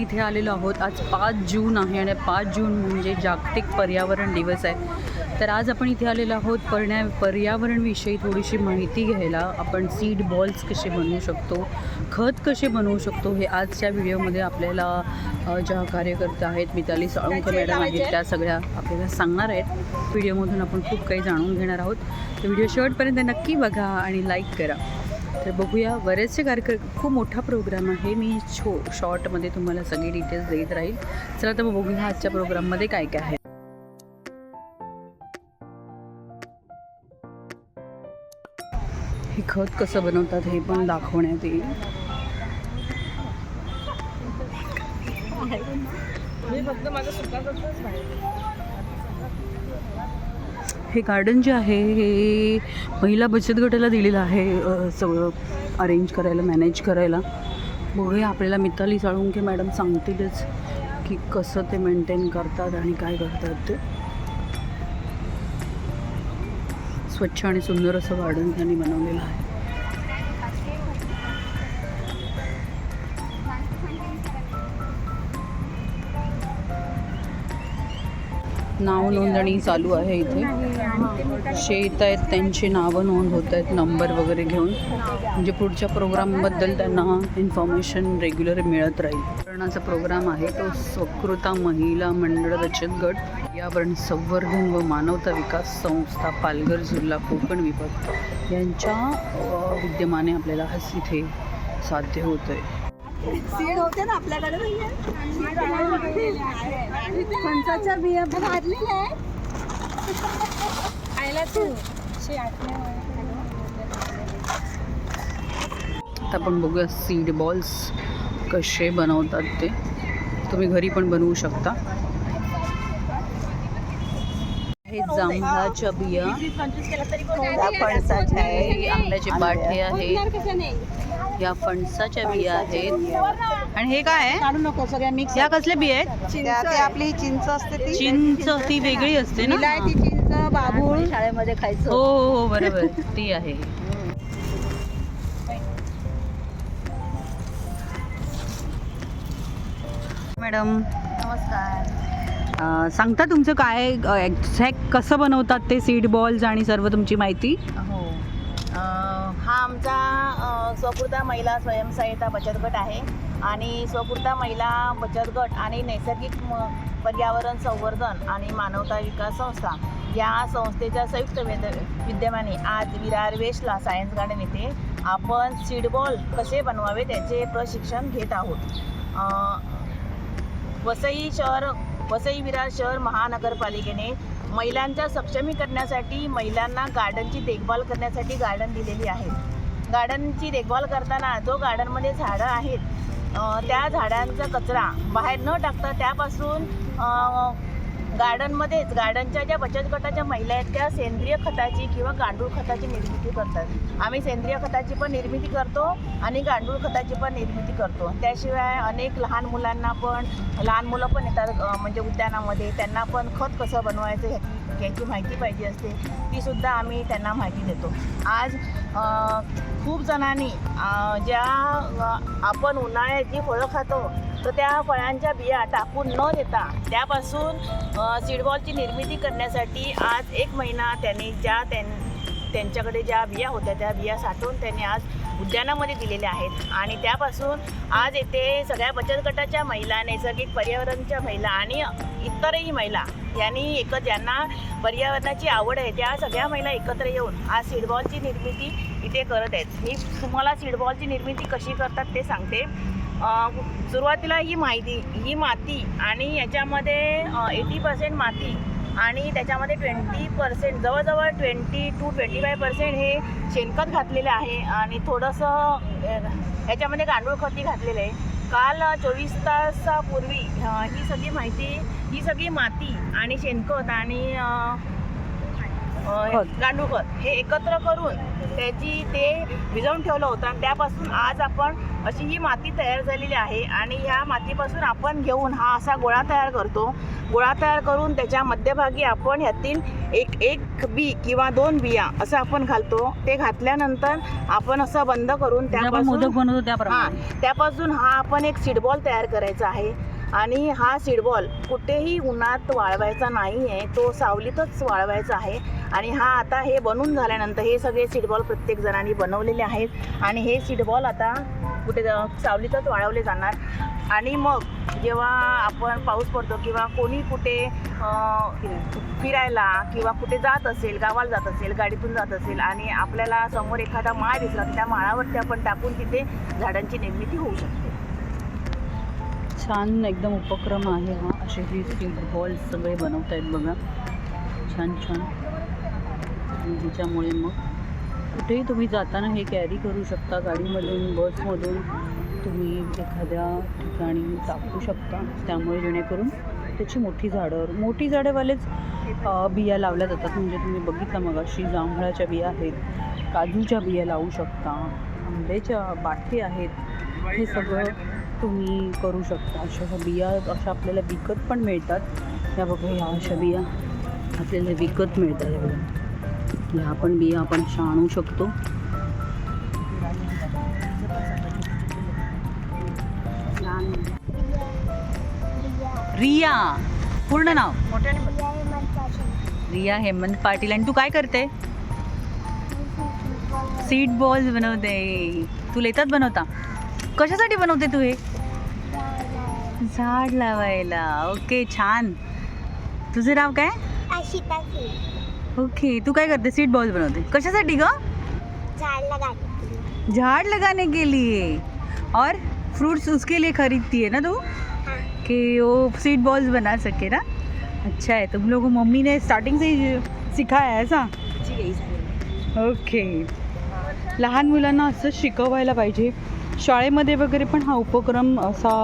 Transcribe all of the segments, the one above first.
आपण इथे आलेलो आहोत. आज पाच जून आहे आणि पाच जून म्हणजे जागतिक पर्यावरण दिवस आहे. तर आज आपण इथे आलेलो आहोत. पर्ण्या पर्यावरणविषयी थोडीशी माहिती घ्यायला आपण सीड बॉल्स कसे बनवू शकतो खत कसे बनवू शकतो हे आजच्या व्हिडिओमध्ये आपल्याला ज्या कार्यकर्त्या आहेत मिताली साळुंकर मॅडम आहेत त्या सगळ्या आपल्याला सांगणार आहेत. व्हिडिओमधून आपण खूप काही जाणून घेणार आहोत. तर व्हिडिओ शेवटपर्यंत नक्की बघा आणि लाईक करा. तर बघूया बरेचसे कार्यक्रम खूप मोठा प्रोग्राम आहे. मी छो शॉर्टमध्ये तुम्हाला सगळी डिटेल्स देत राहील. चला तर मग बघूया आजच्या प्रोग्राममध्ये काय काय आहे. हे खत कसं बनवतात हे पण दाखवण्यात येईल. हे गार्डन जे आहे हे महिला बचत गटाला दिलेलं आहे सगळं अरेंज करायला मॅनेज करायला. बघूया आपल्याला मिताली साळुंके मॅडम सांगतीलच की कसं ते मेंटेन करतात आणि काय करतात ते. स्वच्छ आणि सुंदर असं गार्डन त्यांनी बनवलेलं आहे. नाव नोंदणी चालू आहे इथे. शेत आहेत त्यांची नावं नोंद होत आहेत नंबर वगैरे घेऊन. म्हणजे पुढच्या प्रोग्रामबद्दल त्यांना इन्फॉर्मेशन रेग्युलर मिळत राहील. करण्याचा प्रोग्राम आहे तो स्वकृता महिला मंडळ बचत गट. पर्यावरण संवर्धन व मानवता विकास संस्था पालघर जिल्हा कोकण विभाग. यांच्या विद्यमाने आपल्याला हा इथे साध्य होतं आहे सीड होते ना आपल्याकडे फणसाच्या बिया आता आपण बघूया सीड बॉल्स कसे बनवतात ते. तुम्ही घरी पण बनवू शकता. हे जांभळाच्या बिया या फणसाच्या आहे आंब्याचे बाठे आहेत. या फणसाच्या बिया आहेत. आणि हे काय आहे? काढू नको सगळ्या मिक्स या कसल्या बिया आहेत? ते आपली चिंच असते ती. चिंच ती वेगळी असते ना? बाबूळ शाळेमध्ये खायचं. हो हो हो बरोबर. ती आहे. मॅडम नमस्कार. सांगता तुमचं काय एक्झॅक्ट कसं बनवतात ते सीड बॉल्स आणि सर्व तुमची माहिती? हो. हा आमचा स्वकृता महिला स्वयंसहायता बचत गट आहे. आणि स्वकृता महिला बचत गट आणि नैसर्गिक पर्यावरण संवर्धन आणि मानवता विकास संस्था. या संस्थेच्या संयुक्त वेद विद्यमाने आज विरार वेशला सायन्स गार्डन येथे आपण सीडबॉल कसे बनवावे त्याचे प्रशिक्षण घेत आहोत. वसई शहर वसई विरार शहर महानगरपालिकेने महिलांच्या सक्षमीकरणासाठी महिलांना गार्डनची देखभाल करण्यासाठी गार्डन दिलेली आहे. गार्डनची देखभाल करताना जो गार्डनमध्ये झाडं आहेत त्या झाडांचा कचरा बाहेर न टाकता त्यापासून गार्डनमध्येच गार्डनच्या ज्या बचत गटाच्या महिला आहेत त्या सेंद्रिय खताची किंवा गांडूळ खताची निर्मिती करतात. आम्ही सेंद्रिय खताची पण निर्मिती करतो आणि गांडूळ खताची पण निर्मिती करतो. त्याशिवाय अनेक लहान मुलांना पण लहान मुलं पण येतात म्हणजे उद्यानामध्ये. त्यांना पण खत कसं बनवायचं ह्याची याची माहिती पाहिजे असते. ती सुद्धा आम्ही त्यांना माहिती देतो. आज खूप जणांनी ज्या आपण उन्हाळ्यात जी फळं खातो तर त्या फळांच्या बिया टाकून न देता त्यापासून सीडबॉलची निर्मिती करण्यासाठी आज एक महिना त्यांनी ज्या त्यां त्यांच्याकडे ज्या बिया होत्या त्या बिया साठवून त्यांनी आज उद्यानामध्ये दिलेल्या आहेत. आणि त्यापासून आज येथे सगळ्या बचत गटाच्या महिला नैसर्गिक पर्यावरणच्या महिला आणि इतरही महिला यांनी एक ज्यांना पर्यावरणाची आवड आहे त्या सगळ्या महिला एकत्र येऊन आज सीडबॉलची निर्मिती इथे करत आहेत. मी तुम्हाला सीडबॉलची निर्मिती कशी करतात ते सांगते. सुरुवातीला ही माहिती ही माती आणि याच्यामध्ये एटी पर्सेंट माती आणि त्याच्यामध्ये ट्वेंटी पर्सेंट जवळजवळ twenty two twenty five percent हे शेणखत घातलेलं आहे आणि थोडंसं याच्यामध्ये गांडूळ खतही घातलेलं आहे. काल चोवीस तासापूर्वी ही सगळी माहिती ही सगळी माती आणि शेणखत आणि अ, अं, खत. गांडूळ खत. हे एकत्र करून त्याची ते भिजवून ठेवलं होतं आणि त्यापासून आज आपण अशी ही माती तयार झालेली आहे आणि ह्या मातीपासून आपण घेऊन हा असा गोळा तयार करतो. गोळा तयार करून त्याच्या मध्यभागी आपण ह्यातील एक एक बी किंवा दोन बिया असं आपण घालतो. ते घातल्यानंतर आपण असं बंद करून त्यापासून हा त्यापासून हा आपण एक सीडबॉल तयार करायचा आहे. आणि हा सीडबॉल कुठेही उन्हात वाळवायचा नाही आहे तो सावलीतच वाळवायचा आहे. आणि हा आता हे बनून झाल्यानंतर हे सगळे सीडबॉल प्रत्येक जणांनी बनवलेले आहेत. आणि हे सीडबॉल आता कुठे सावलीतच वाळवले जाणार. आणि मग जेव्हा आपण पाऊस पडतो किंवा कोणी कुठे फिरायला किंवा कुठे जात असेल गावाला जात असेल गाडीतून जात असेल आणि आपल्याला समोर एखादा माळ दिसला त्या माळावरती आपण टाकून तिथे झाडांची निर्मिती होऊ शकते. छान एकदम उपक्रम आहे हा. असे हे हॉल सगळे बनवत आहेत बघा. छान छान. त्याच्यामुळे ह्याच्यामुळे मग कुठेही तुम्ही जाताना हे कॅरी करू शकता. गाडीमधून बसमधून तुम्ही एखाद्या ठिकाणी टाकू शकता. त्यामुळे जेणेकरून त्याची मोठी झाडं मोठी झाडेवालेच बिया लावल्या जातात. म्हणजे तुम्ही बघितलं मग अशी जांभळाच्या बिया आहेत काजूच्या बिया लावू शकता आंब्याच्या बाठी आहेत. हे सगळं तुम्ही करू शकता. अशा ह्या बिया अशा आपल्याला विकत पण मिळतात. ह्या बघा ह्या अशा बिया आपल्याला विकत मिळतात. ह्या बघा ह्या पण बिया आपण अशा आणू शकतो. रिया पूर्ण नाव. रिया हेमंत पाटील. आणि तू काय करते? सीट बॉल्स बनवते. तू येतात बनवता? कशासाठी बनवते तू हे? झाड लावायला. ओके छान. तुझं नाव काय? आशिता ओके तू काय करते? सीड बॉल्स बनवते. कशासाठी ग? झाड लगाने झाड़ लगाने के लिए. और फ्रूट्स उसके लिए खरीदती है ना तू? कि वो सीड बॉल्स बना सके ना? अच्छा है तुम लोगों को मम्मी ने स्टार्टिंग से ही सिखाया है ऐसा? ओके. लहान मुलांना असं शिकवायला पाहिजे. शाळेमध्ये वगैरे पण हा उपक्रम असा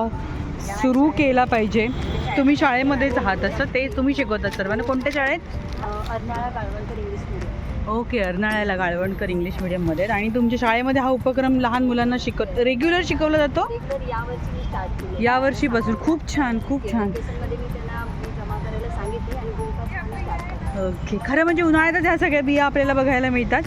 सुरू केला पाहिजे. तुम्ही शाळेमध्येच आहात असं ते तुम्ही शिकवतात सर्वांना कोणत्या शाळेत? ओके अर्नाळ्याला गाळवणकर इंग्लिश मिडियममध्ये. आणि तुमच्या शाळेमध्ये हा उपक्रम लहान मुलांना शिकत रेग्युलर शिकवला जातो? यावर्षीपासून. खूप छान खूप छान. ओके खरं म्हणजे उन्हाळ्यातच ह्या सगळ्या बिया आपल्याला बघायला मिळतात.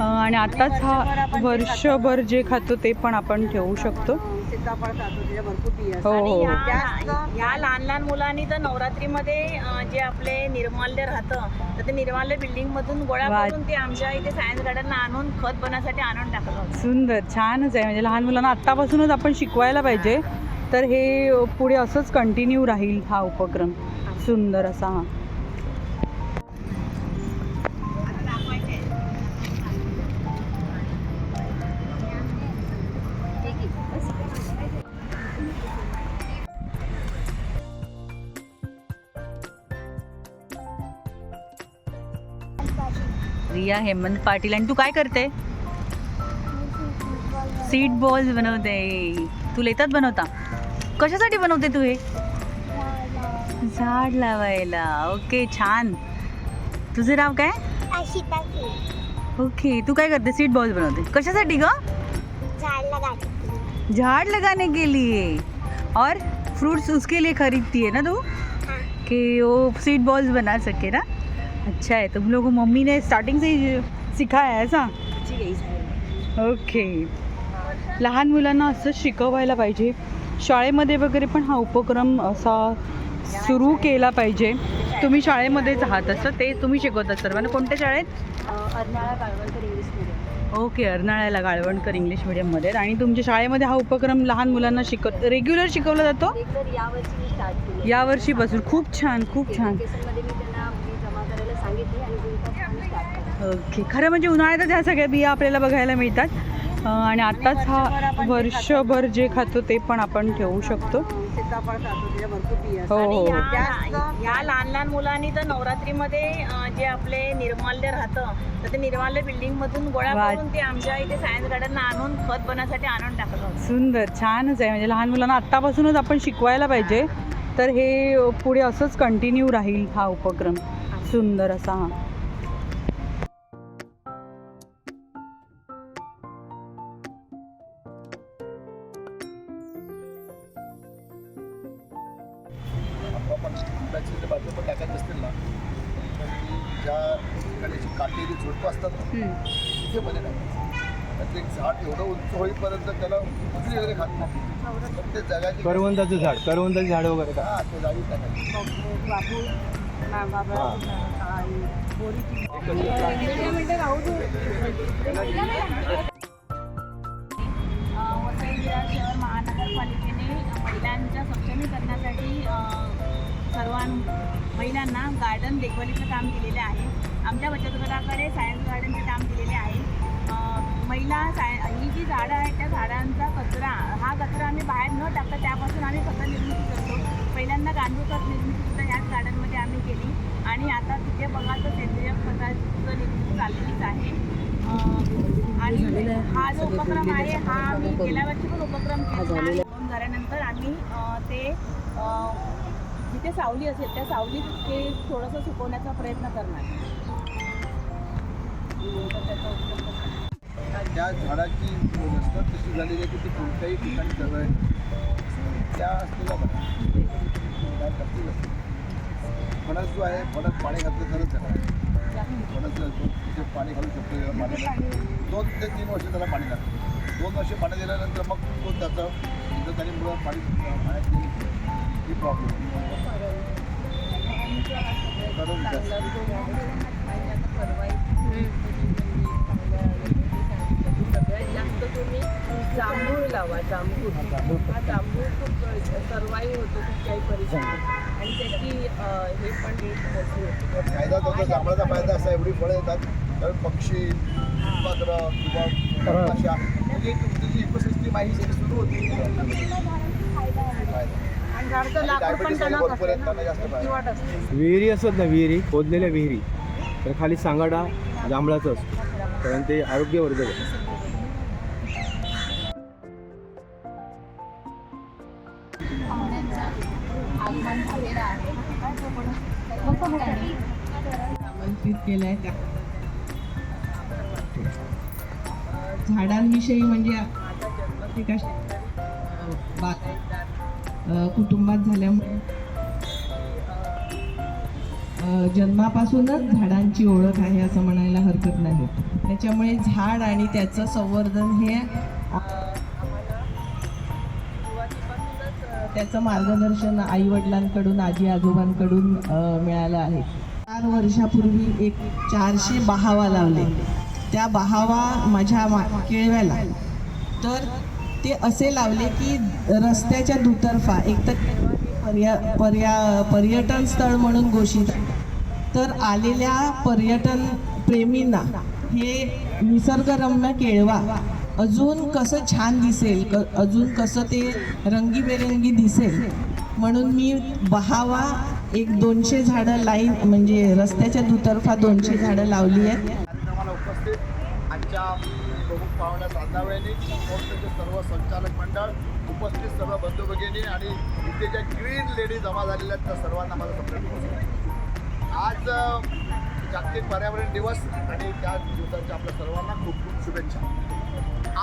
आणि आत्ताच हा वर्षभर जे खातो ते पण आपण ठेवू शकतो. सीताफळ खातो त्याच्या भरपूर बिया हो आणि हो जास्त- ह्या लहान लहान मुलांनी तर नवरात्रीमध्ये अं, जे आपले निर्माल्य राहतं तर ते निर्माल्य बिल्डिंग मधून गोळा वा. करून ते आमच्या इथे सायन्स गार्डनला आणून खत बनवण्यासाठी आणून टाकलं होतं. सुंदर छानच आहे. म्हणजे लहान मुलांना आत्तापासूनच आपण शिकवायला पाहिजे. तर हे पुढे असंच कंटिन्यू राहील हा उपक्रम. सुंदर असा हा. रिया हेमंत पाटील. आणि तू काय करते? सीड बॉल्स बनवते. तू येतात बनवता? कशासाठी बनवते तू हे? झाड लावायला. ओके छान. तुझं नाव काय? ओके तू काय करते? सीड बॉल्स बनवते. कशासाठी ग? झाड लगाने झाड़ लगाने के लिए. और फ्रूट्स उसके लिए खरीदती है ना तू? कि वो सीड बॉल्स बना सके ना? अच्छा है तुम लोगों को मम्मी ने स्टार्टिंग से ही सिखाया है ऐसा? ओके लहान मुलांना असं शिकवायला पाहिजे. शाळेमध्ये वगैरे पण हा उपक्रम असा सुरू केला पाहिजे. तुम्ही शाळेमध्येच आहात असं? ते तुम्ही शिकवतात सर्वांना. कोणत्या शाळेत? Arnala Kalvankar English medium okay अर्नाळ्याला Galvankar English मिडियममध्ये. आणि तुमच्या शाळेमध्ये हा उपक्रम लहान मुलांना शिकत रेग्युलर शिकवला जातो? यावर्षीपासून. खूप छान खूप छानमध्ये मी त्यांना फी जमा करायला सांगितली आणि दिवसापासून स्टार्ट केलं ओके. खरं म्हणजे उन्हाळ्यातच ह्या सगळ्या बिया आपल्याला बघायला मिळतात. आणि आत्ताच हा वर्षभर जे खातो ते पण आपण ठेवू शकतो. हो हो. ह्या लहान लहान मुलांनी तर नवरात्रीमध्ये जे आपले निर्माल्य राहतं तर ते निर्माल्य बिल्डिंग मधून गोळा. करून ते आमच्या इथे सायन्स गार्डनला आणून खत बनवण्यासाठी आणून टाकलं होतं. सुंदर. छानच आहे. म्हणजे लहान मुलांना आत्तापासूनच आपण शिकवायला पाहिजे. तर हे पुढे असंच कंटिन्यू राहील हा उपक्रम. सुंदर असा हा. करवंदाचं झाड करवंदाची झाड वगैरे का? बापू बाबा शहर महानगरपालिकेने महिलांच्या सक्षमीकरणासाठी अ, सर्वां महिलांना गार्डन देखभालीचं काम केलेलं आहे. आमच्या बचत गटाकडे सायन्स गार्डनचे काम केलेले महिला साय ही जी झाडं आहेत त्या झाडांचा कचरा हा कचरा आम्ही बाहेर न टाकता त्यापासून आम्ही खत निर्मिती करतो. पहिल्यांदा गांडूळ खत निर्मितीसुद्धा याच गार्डनमध्ये आम्ही केली. आणि आता तिथे बघा तर सेंद्रिय खताचं निर्मिती चाललेलीच आहे. आणि हा जो उपक्रम आहे हा आम्ही गेल्या वर्षी पण उपक्रम केला झाल्यानंतर आम्ही ते जिथे सावली असेल त्या सावलीत ते थोडंसं सुकवण्याचा प्रयत्न करणार. त्याचा. त्या झाडाची व्यवस्था तशी झालेली आहे की ती कोणत्याही ठिकाणी जवळ त्या असलेल्या काय करतील असतील. फणस जो आहे फणस पाणी घातलं तरच झालं. फणस जो तिथे पाणी घालू शकतो पाणी दोन ते तीन वर्ष त्याला पाणी लागतं. दोन वर्ष पाणी दिल्यानंतर मग तो त्याचं तिथं त्याने मुळं पाणी पाण्यात ही प्रॉब्लेम करून तुम्ही जांभूळ लावा जांभूळ. हा जांभूळ खूप सर्वाईव्ह होतो कुठच्याही परिस्थितीत. आणि त्याची हे पण मोठी होते. फायदा तो जांभळाचा फायदा असा एवढी फळं येतात पक्षी मात्र किंवा अशा. म्हणजे तुमची जी इकोसिस्टीम आहे ही सुरू होती. आणि झाडचं लाकूड पण टणक असते. किंवाट असते? विहिरी असतात ना विहिरी खोदलेल्या विहिरी. तर खाली सांगाडा जांभळाचा असतो. कारण ते आरोग्यवर्धक आहे. झालेल्या आहेत त्या झाडांविषयी म्हणजे एका कुटुंबात झाल्यामुळे जन्मापासूनच झाडांची ओळख आहे असं म्हणायला हरकत नाही. त्याच्यामुळे झाड आणि त्याचं संवर्धन हे त्याचं मार्गदर्शन आई वडिलांकडून आजी आजोबांकडून मिळालं आहे. चार वर्षापूर्वी एक चारशे बहावा लावले. त्या बहावा माझ्या मा केळव्याला. तर ते असे लावले की रस्त्याच्या दुतर्फा एक तर पर्या पर्या पर्यटन स्थळ म्हणून घोषित तर आलेल्या पर्यटन प्रेमींना हे निसर्गरम्य केळवा अजून कसं छान दिसेल क अजून कसं ते रंगीबेरंगी दिसेल म्हणून मी बहावा एक दोनशे झाडं लाईन म्हणजे रस्त्याच्या दुतर्फा दोनशे झाडं लावली आहेत. कार्यक्रमाला उपस्थित आजच्या प्रमुख पाहुण्या साधनावळ्यांनी संस्थेचे सर्व संचालक मंडळ उपस्थित सर्व बंधू भगिनी आणि इथे ज्या ग्रीन लेडी जमा झालेल्या आहेत त्या सर्वांना माझा सप्रेम आज जागतिक पर्यावरण दिवस आणि त्या दिवसाच्या आपल्या सर्वांना खूप खूप शुभेच्छा.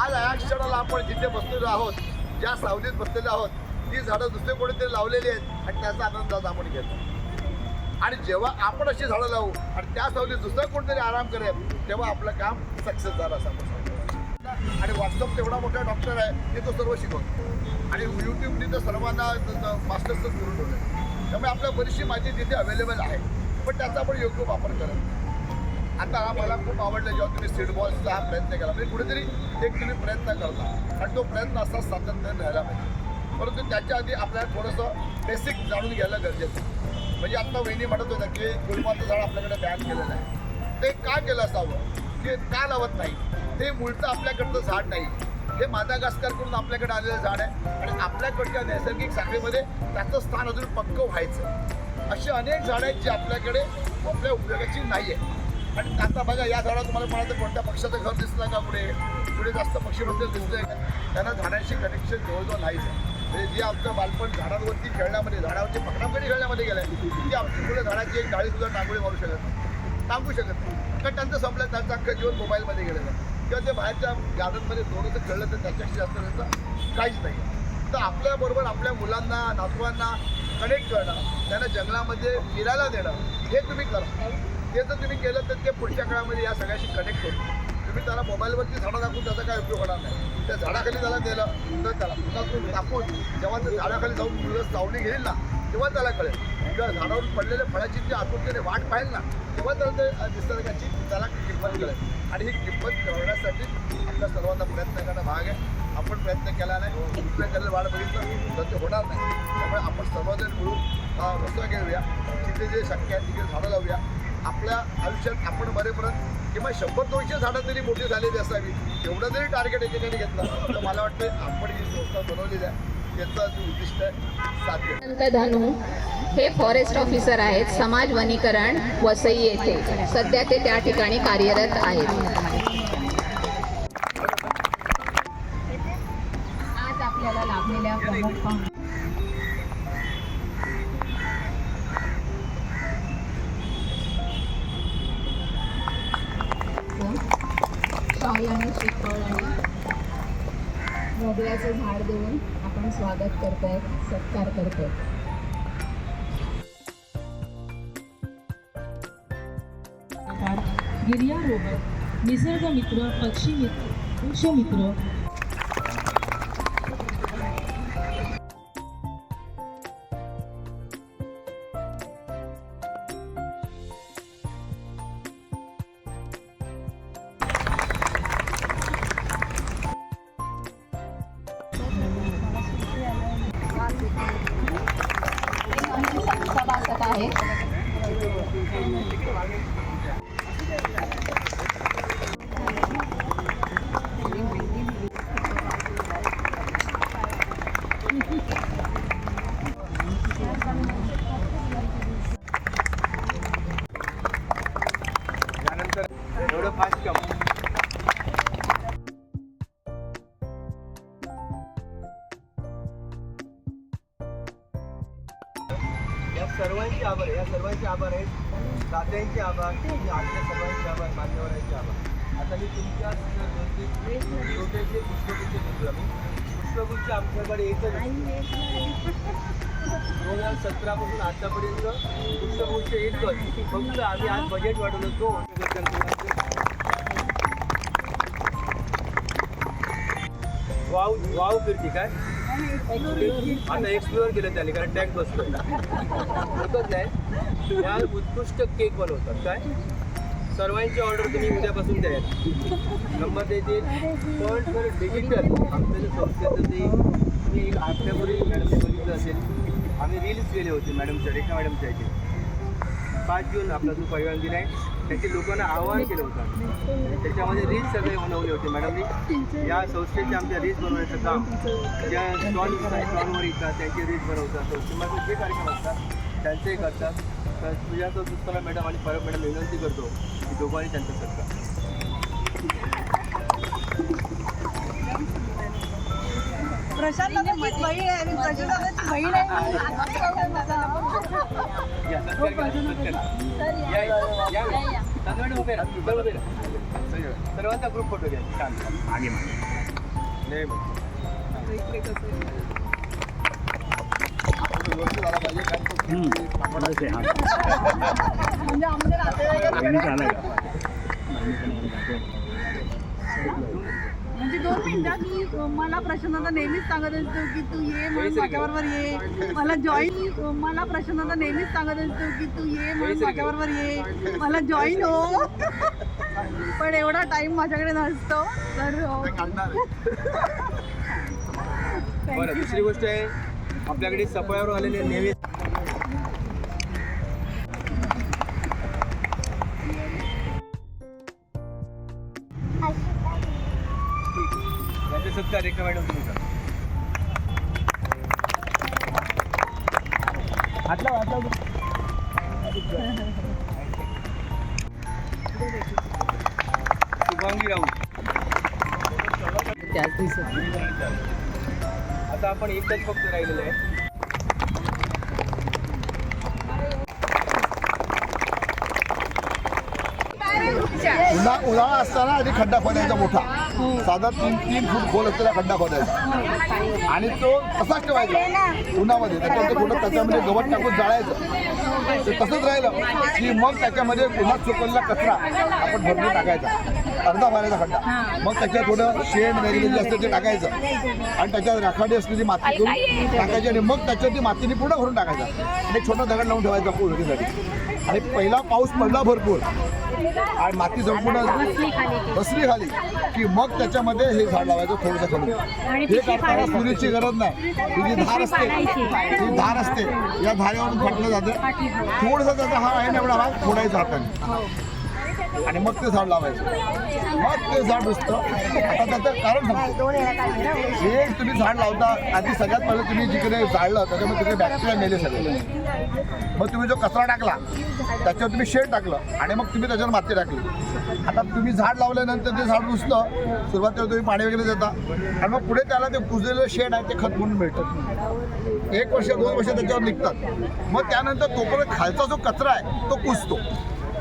आज या क्षणाला आपण जिथे बसलेलो आहोत ज्या सावलीत बसलेलो आहोत ती झाडं दुसरे कोणीतरी लावलेली आहेत आणि त्याचा आनंद आज आपण घेतो. आणि जेव्हा आपण अशी झाडं लावू आणि त्या सावलीत दुसरं कोणतरी आराम करेल तेव्हा आपलं काम सक्सेस झालं असं आपण आणि व्हॉट्सअप तेवढा मोठा डॉक्टर आहे की तो सर्व शिकवतो. आणि यूट्यूबनी तर सर्वांना मास्टर्सच करून ठेवलं त्यामुळे आपल्या बरीचशी माहिती तिथे अवेलेबल आहे. पण त्याचा आपण योग्य वापर करत आता मला खूप आवडलं जेव्हा तुम्ही सीड बॉल्सचा हा प्रयत्न केला. म्हणजे कुठेतरी एक तुम्ही प्रयत्न करता. आणि तो प्रयत्न असा सातत्याने राहायला पाहिजे. परंतु त्याच्या आधी आपल्याला थोडंसं बेसिक जाणून घ्यायला गरजेचं आहे. म्हणजे आत्ता वहिनी म्हणत होतं की गुलमाचं झाड आपल्याकडे बॅन केलेलं आहे. ते का केलं असावं? ते का लावत नाही? ते मूळचं आपल्याकडचं झाड नाही. हे मादागास्करकडून आपल्याकडे आलेलं झाड आहे. आणि आपल्याकडच्या नैसर्गिक साखळीमध्ये त्याचं स्थान अजून पक्क व्हायचं. अशी अनेक झाडं आहेत जी आपल्याकडे आपल्या उपयोगाची नाही आहे आणि आता बघा या झाडात तुम्हाला म्हणायचं कोणत्या पक्षाचं घर दिसलं का पुढे? पुढे जास्त पक्षी बसलेलं दिसतंय का त्यांना झाडांशी कनेक्शन जवळजवळ नाहीच आहे. म्हणजे जे आमचं बालपण झाडांवरती खेळण्यामध्ये झाडावरती पकडापकडी खेळण्यामध्ये गेलं आहे ती आमची मुलं झाडाची एक डाळी सुद्धा टांगोळी मारू शकत नाही. टांगू शकत नाही. कारण त्यांचं संपलं त्यांचं अख्खं जीवन मोबाईलमध्ये गेलेलं किंवा ते बाहेरच्या गार्डनमध्ये थोडंसं खेळलं तर त्याच्याशी जास्त त्यांचं काहीच नाही. तर आपल्याबरोबर आपल्या मुलांना नातवांना कनेक्ट करणं त्यांना जंगलामध्ये फिरायला देणं हे तुम्ही करा. ते जर तुम्ही केलं तर ते पुढच्या काळामध्ये या सगळ्याशी कनेक्ट होईल तुम्ही त्याला मोबाईलवरती झाडं दाखवून त्याचा काय उपयोग होणार नाही. त्या झाडाखाली त्याला दिलं तर त्याला पुन्हा दाखवून जेव्हा ते झाडाखाली जाऊन मुलं सावली घेईल ना तेव्हा त्याला कळेल. जर झाडावरून पडलेल्या फळाची जी आतुरतेने वाट पाहिल ना तेव्हा त्याला ते निसर्गाची त्याला किंमत कळेल. आणि ही किंमत कळण्यासाठी आपल्या सर्वांना प्रयत्न करणं भाग आहे. आपण प्रयत्न केला नाही कुठल्या त्याला वाढ बघितलं तर ते होणार नाही. त्यामुळे आपण सर्वजण मिळून रस्ता घेऊया. तिथे जे शक्य आहे तिथे झाडं लावूया. आपल्या आयुष्यात आपण बरेपर्यंत किंवा शंभर दोनशे झाडं तरी मोठी झालेली असावी एवढं जरी टार्गेट एकेकाने घेतलं तर मला वाटतं आपण ही संस्था बनवलेली आहे. त्याचं उद्दिष्ट आहे साध्य हे फॉरेस्ट ऑफिसर आहेत समाज वनीकरण वसई येथे. सध्या ते त्या ठिकाणी कार्यरत आहेत. ગિર્યારોહક નિસર્ગ મિત્ર પક્ષી મિત્ર વૃક્ષ મિત્ર सर्वांचे आभार आहेत. दात्यांचे आभार आपल्या सर्वांचे आभार मान्यवरांचे आभार. आता मी तुमच्या छोटेसे पुष्पगुच्छ घेतो आम्ही पुष्पगुच्छ आमच्याकडे एकच असतो. दोन हजार सतरापासून आतापर्यंत पुष्पगुच्छ एकच फक्त आम्ही आज बजेट वाढवलं दोन वाव वाव फिरती काय? आता एक्सप्लोअर केलं त्याने कारण टॅग बसतोय. होतच नाही. या उत्कृष्ट केक बनवतात. काय? सर्वांची ऑर्डर तुम्ही उद्यापासून द्या नंबर देतील. पण जर डिजिटल आमच्या जे संस्थेचं ते मी एक आठवड्यापूर्वी मॅडम बघितलं असेल. आम्ही रील्स केले होते मॅडमच्या रेखा मॅडमच्या इथे. पाच जून आपला जो परिवार दिला आहे त्याचे लोकांना आवाहन केलं होतं. त्याच्यामध्ये रील्स सगळे बनवले होते मॅडमनी या संस्थेचे आमच्या रील्स बनवण्याचं काम. ज्या स्टॉल स्टॉलवर येतात त्यांचे रील्स बनवतात. संस्थेमध्ये जे कार्यक्रम असतात त्यांचेही करतात. तर तुझ्यासोबत पुष्पला मॅडम आणि परब मॅडम विनंती करतो की दोघांनी त्यांचं सत्कार या सत्कार करा, सत्कार. या, या, सर्वांचा ग्रुप फोटो घ्या. छान. आगे नाही मग. म्हणजे दोन मिनिटात मला प्रश्न नेहमीच सांगत असतो की तू ये म्हणून माझ्याबरोबर ये. मला जॉईन मला प्रश्न नेहमीच सांगत असतो की तू ये म्हणून माझ्याबरोबर ये. मला जॉईन हो. पण एवढा टाइम माझ्याकडे नसतो. तर हो. दुसरी गोष्ट आहे आपल्याकडे सफाळ्यावर आलेले नेहमी सत्कार रेखा मॅडम. हात लावा, हात लावा. शुभांगी राऊत त्याच आता आपण एकच फक्त राहिलेलं आहे उन्हाळा असताना आधी खड्डा खोदायचा मोठा. साधा तीन तीन फूट खोल असलेला खड्डा खोदायचा. आणि तो तसाच ठेवायचा. उन्हामध्ये. त्याच्यामध्ये थोडं त्याच्यामध्ये गवत टाकून जाळायचं. ते तसंच राहिलं की मग त्याच्यामध्ये पुन्हा चुकलेला कचरा आपण भरपूर टाकायचा. अर्धा भरायचा खड्डा. मग त्याच्यात थोडं शेण वगैरे जे असतं ते टाकायचं. आणि त्याच्यात राखाडी असलेली माती करून टाकायची आणि मग त्याच्यात ती मातीने पूर्ण भरून टाकायचा. आणि एक छोटा दगड लावून ठेवायचा पूर्णसाठी आणि पहिला पाऊस पडला भरपूर. आणि माती संपूर्ण बसली खाली. की मग त्याच्यामध्ये हे झाड लावायचं थोडंसं करून हे करताना सुरीची गरज नाही. ही जी धार असते. ही धार असते. या धारेवरून फाटलं जातं. थोडंसं त्याचा हा आहे ना एवढा भाग. फोडायचा हाताने आणि मग ते झाड लावायचं. मग ते झाड रुजतं. आता त्याचं कारण सांगतो. हे तुम्ही झाड लावता आधी सगळ्यात पहिले तुम्ही जिकडे जाळलं त्याच्यामध्ये तिकडे बॅक्टेरिया मेले सगळे. मग तुम्ही जो कचरा टाकला त्याच्यावर तुम्ही शेड टाकलं आणि मग तुम्ही त्याच्यावर माती टाकली. आता तुम्ही झाड लावल्यानंतर ते झाड रुजतं सुरुवातीला तुम्ही पाणी वगैरे देता आणि मग पुढे त्याला ते कुजलेलं शेड आहे ते खत म्हणून मिळतं. एक वर्ष दोन वर्ष त्याच्यावर निघतात. मग त्यानंतर तोपर्यंत खालचा जो कचरा आहे तो कुजतो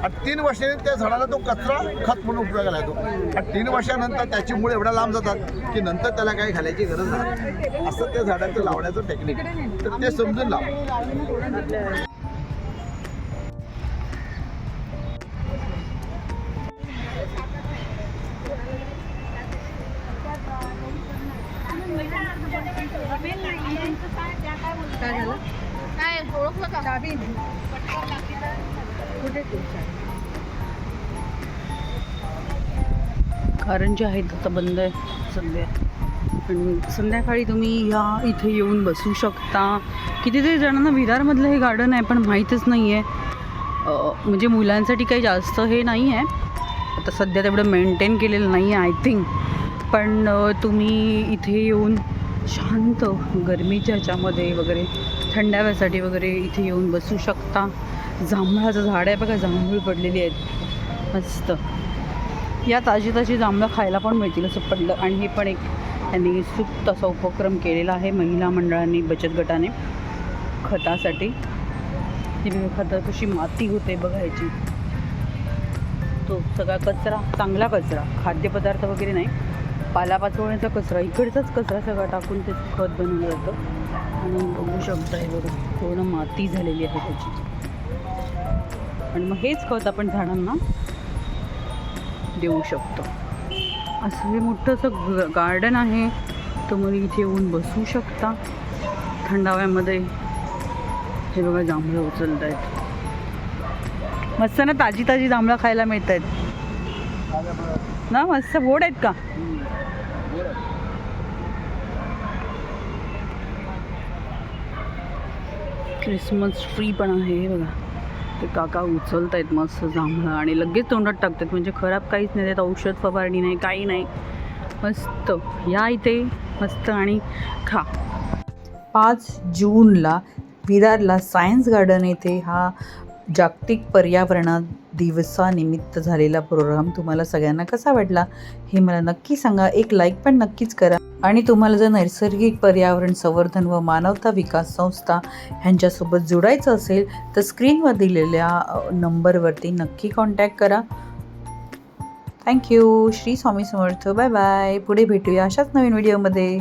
आणि तीन वर्षाने त्या झाडाला तो कचरा खत म्हणून उपयोगाला येतो आणि तीन वर्षानंतर त्याची मुळे एवढ्या लांब जातात की नंतर त्याला काही घालायची गरज नाही. असं त्या झाडाचं लावण्याचं टेक्निक तर ते समजून लाव. कारण जे आहेत आता बंद आहे सध्या. आणि संध्याकाळी तुम्ही या इथे येऊन बसू शकता. कितीतरी जणांना विरारमधलं हे गार्डन आहे पण माहीतच नाही आहे म्हणजे मुलांसाठी काही जास्त हे नाही आहे आता सध्या तेवढं मेंटेन केलेलं नाही आहे आय थिंक पण तुम्ही इथे येऊन शांत गरमीच्या ह्याच्यामध्ये वगैरे थंडाव्यासाठी वगैरे इथे येऊन बसू शकता. जांभळाचं झाड आहे बघा जांभूळ पडलेली आहेत. मस्त. या ताजी ताजी जांभळं खायला पण मिळतील असं पडलं. आणि हे पण एक त्यांनी सुप्त असा उपक्रम केलेला आहे महिला मंडळांनी बचत गटाने खतासाठी. खतं कशी माती होते बघायची तो सगळा कचरा चांगला कचरा. खाद्यपदार्थ वगैरे नाही. पालापाचोळ्याचा कचरा इकडचाच कचरा सगळा टाकून ते खत बनवलं जातं. आणि बघू शकता हे बघा पूर्ण माती झालेली आहे त्याची. आणि मग हेच खत आपण झाडांना देऊ शकतो. असं हे मोठं असं गार्डन आहे. तुम्ही इथे येऊन बसू शकता. थंडाव्यामध्ये हे बघा जांभळं उचलत आहेत मस्त ना ताजी ताजी जांभळं खायला मिळत आहेत ना मस्त गोड आहेत का? क्रिसमस ट्री पण आहे हे बघा. ते काका उचलत आहेत मस्त जांभळं आणि लगेच तोंडात टाकतात. म्हणजे खराब काहीच नाही त्यात औषध फवारणी नाही काही नाही. मस्त. या इथे. मस्त आणि खा. पाच जूनला विरारला सायन्स गार्डन येथे हा जागतिक पर्यावरण दिवसानिमित्त झालेला प्रोग्राम तुम्हाला सगळ्यांना कसा वाटला हे मला नक्की सांगा. एक लाईक पण नक्कीच करा. आणि तुम्हाला जर नैसर्गिक पर्यावरण संवर्धन व मानवता विकास संस्था ह्यांच्यासोबत जोडायचं असेल तर स्क्रीनवर दिलेल्या नंबरवरती नक्की कॉन्टॅक्ट करा. Thank you Shri Swami Samarth. Bye bye पुढे भेटूया अशाच नवीन व्हिडिओमध्ये.